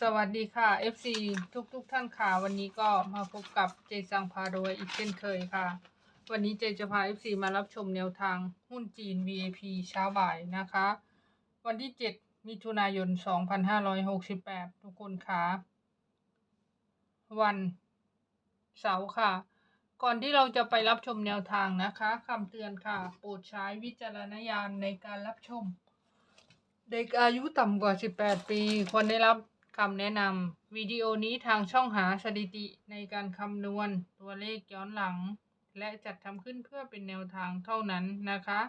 สวัสดีค่ะ FC ทุกทุกท่านค่ะ วันนี้ก็มาพบกับเจสังพารวยอีกเช่นเคยค่ะ วันนี้เจจะพา FC มารับชมแนวทางหุ้นจีน VAP เช้าบ่ายนะคะ วันที่ 7 มิถุนายน 2568 ทุกคนค่ะ วันเสาร์ค่ะ ก่อนที่เราจะไปรับชมแนวทางนะคะคำเตือนค่ะ โปรดใช้วิจารณญาณในการรับชม เด็กอายุต่ำกว่า 18 ปีควรได้รับ คำแนะนำวิดีโอนี้ทางช่องหาสถิติในการคำนวณตัวเลขย้อนหลัง และจัดทำขึ้นเพื่อเป็นแนวทางเท่านั้นนะคะ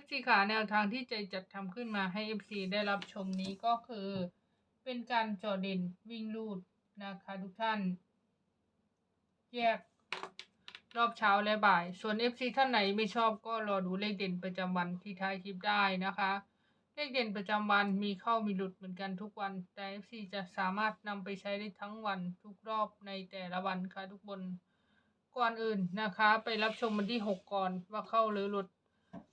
FC ขาแนวทางที่ใจจัดทำขึ้นมาให้ FC ได้รับชมนี้ก็คือ เป็นการจอเด่นวิ่งลูดนะคะทุกท่าน แยกรอบเช้าและบ่าย ส่วน FC ท่านไหนไม่ชอบก็รอดูเลขเด่นประจำวันที่ท้ายคลิปได้นะคะ เลขเด่นประจำวันมีเข้ามีหลุดเหมือนกันทุกวัน แต่ FC จะสามารถนำไปใช้ได้ทั้งวันทุกรอบในแต่ละวันค่ะทุกคน ก่อนอื่นนะคะ ไปรับชมวันที่ 6 ก่อนว่าเข้าหรือหลุด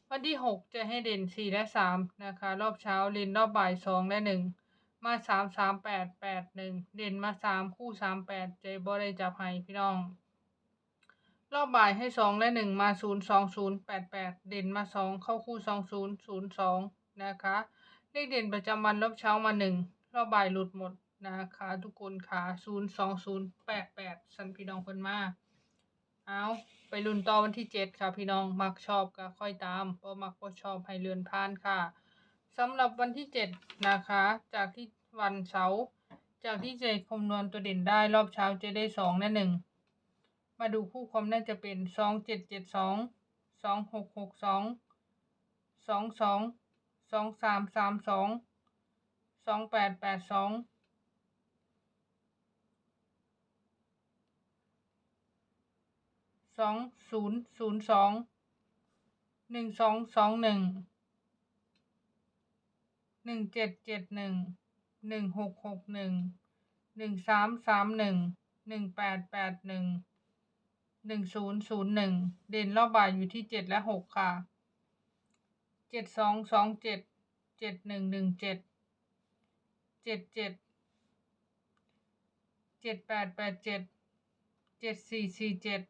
วันที่ 6 จะให้เด่น 4 และ 3 นะคะ รอบเช้าเด่นรอบบ่าย 2 และ 1 มา 3 3 8 8 1 เด่นมา 3 คู่ 3 8ใจบ่ได้จับให้พี่น้อง รอบบ่ายให้สองและหนึ่งมาศูนย์สองศูนย์แปดแปดเด่นมาสองเข้าคู่สองศู นะคะ เลขเด่นประจำวันรอบเช้ามาหนึ่งรอบบ่ายหลุดหมดนะคะทุกคนขาศูนย์สองศูนย์แปดแปดสันพี่น้องคนมาเอาไปลุ้นต่อวันที่เจ็ดค่ะพี่น้องมักชอบก็ค่อยตามเพราะมักก็ชอบให้เลื่อนผ่านค่ะสำหรับวันที่เจ็ดนะคะ จากที่วันเสาร์จากที่เจคำนวณตัวเด่นได้รอบเช้าจะได้สองและหนึ่งมาดูคู่ความน่าจะเป็นสองเจ็ดเจ็ดสองสองหกหกสองสองสอง สองสามสามสองสองแปดแปดสองสองศูนย์ศูนย์สองหนึ่งสองสองหนึ่งหนึ่งเจ็ดเจ็ดหนึ่งหนึ่งหกหกหนึ่งหนึ่งสามสามหนึ่งหนึ่งแปดแปดหนึ่งหนึ่งศูนย์ศูนย์หนึ่งเด่นรอบบ่ายอยู่ที่เจ็ดและหกค่ะ เจ็ดสองสองเจ็ดเจ็ดหนึ่งหนึ่งเจ็ดเจ็ดเจ็ดเจ็ดแปดแปดเจ็ดเจ็ดสี่สี่เจ็ด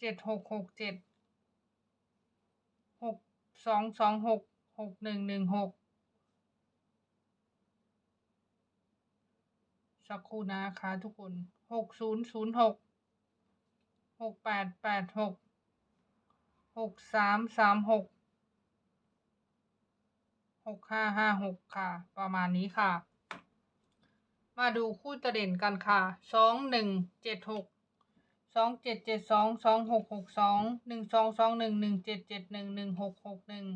เจ็ดหกหกเจ็ดหกสองสองหกหกหนึ่งหนึ่งหกสักครู่นะคะทุกคนหกศูนย์ศูนย์หกหกแปดแปดหก หกสามสามหกหกห้าห้าหกค่ะ ประมาณนี้ค่ะ มาดูคู่ตะเด่นกันค่ะสองหนึ่งเจ็ดหกสองเจ็ดเจ็ดสองสองหกหกสองหนึ่งสองสองหนึ่งหนึ่งเจ็ดเจ็ดหนึ่งหนึ่งหกหกหนึ่ง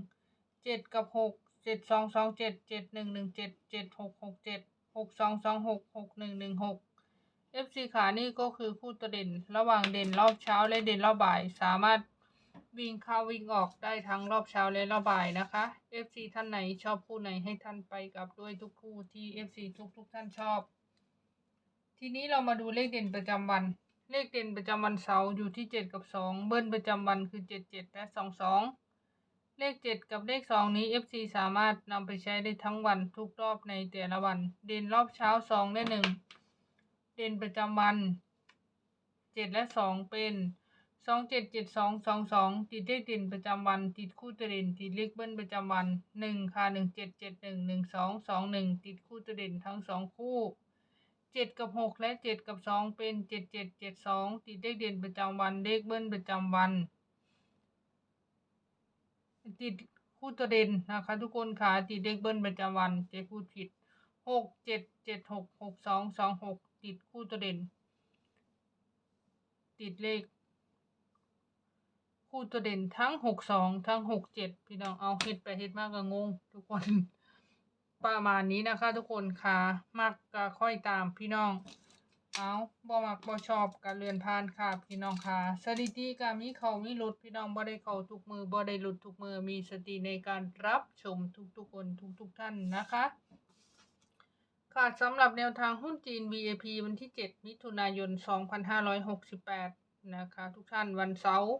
เจ็ดกับหกเจ็ดสองสองเจ็ดเจ็ดหนึ่งหนึ่งเจ็ดเจ็ดหกหกเจ็ดหกสองสองหกหกหนึ่งหนึ่งหก FC ขานี่ก็คือคู่ตัวเด่น ระหว่างเด่นรอบเช้าและเด่นรอบบ่ายสามารถ วิ่งเข้าวิ่งออกได้ทั้งรอบเช้าและรอบบ่ายนะคะ FC ท่านไหนชอบคู่ไหนให้ท่านไปกับด้วยทุกคู่ที่ FC ทุกทุกๆท่านชอบ ทีนี้เรามาดูเลขเด่นประจำวัน เลขเด่นประจำวันเสาร์อยู่ที่เจ็ดกับสองเบิ้ลประจำวันคือเจ็ดเจ็ดและสองสองเลขเจ็ดกับเลขสองนี้ FC สามารถนำไปใช้ได้ทั้งวันทุกรอบในแต่ละวัน เด่นรอบเช้าสองและหนึ่งเด่นประจำวันเจ็ดและสองเป็น สองเจ็ดเจ็ดสองสองสองติดเลขเด่นประจำวัน ติดคู่ตัวเด่นติดเลขเบิ้ลประจำวันหนึ่งค่ะหนึ่งเจ็ดเจ็ดหนึ่งหนึ่งสองสองหนึ่งติดคู่ตัวเด่นทั้งสองคู่เจ็ดกับหกและเจ็ดกับสองเป็นเจ็ดเจ็ดเจ็ดสองติดเลขเด่นประจำวันเลขเบิ้ลประจำวัน ติดคู่ตัวเด่นนะคะทุกคนค่ะติดเลขเบิ้ลประจำวันเจ๊พูดผิดหกเจ็ดเจ็ดหกหกสองสองหกติดคู่ตัวเด่น ติดเลข คู่ตัวเด่นทั้งหกสองทั้งหกเจ็ดพี่น้องเอาเฮ็ดไปเฮ็ดมากก็งง ทุกคน ประมาณนี้นะคะ ทุกคนค่ะมักก็ค่อยตามพี่น้องเอาบ่มักบ่ชอบก็เลื่อนผ่านค่ะพี่น้องค่ะสถิติก็มีเขามีหลุดพี่น้องบ่ได้เขาทุกมือบ่ได้หลุดทุกมือมีสติในการรับชมทุกๆคนทุกๆท่านนะคะ ค่ะสำหรับแนวทางหุ้นจีน VAP วันที่ 7 มิถุนายน 2568 นะคะ ทุกท่านวันเสาร์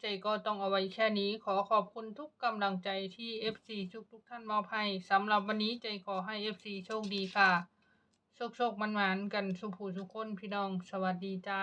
ใจก็ต้องเอาไว้แค่นี้ขอขอบคุณทุกกำลังใจที่ FC ทุกทุกท่านมอบให้สำหรับวันนี้ใจขอให้ FC โชคดีค่ะ โชคโชคมันหวานกันสุภูสุคนพี่น้อง สวัสดีจ้า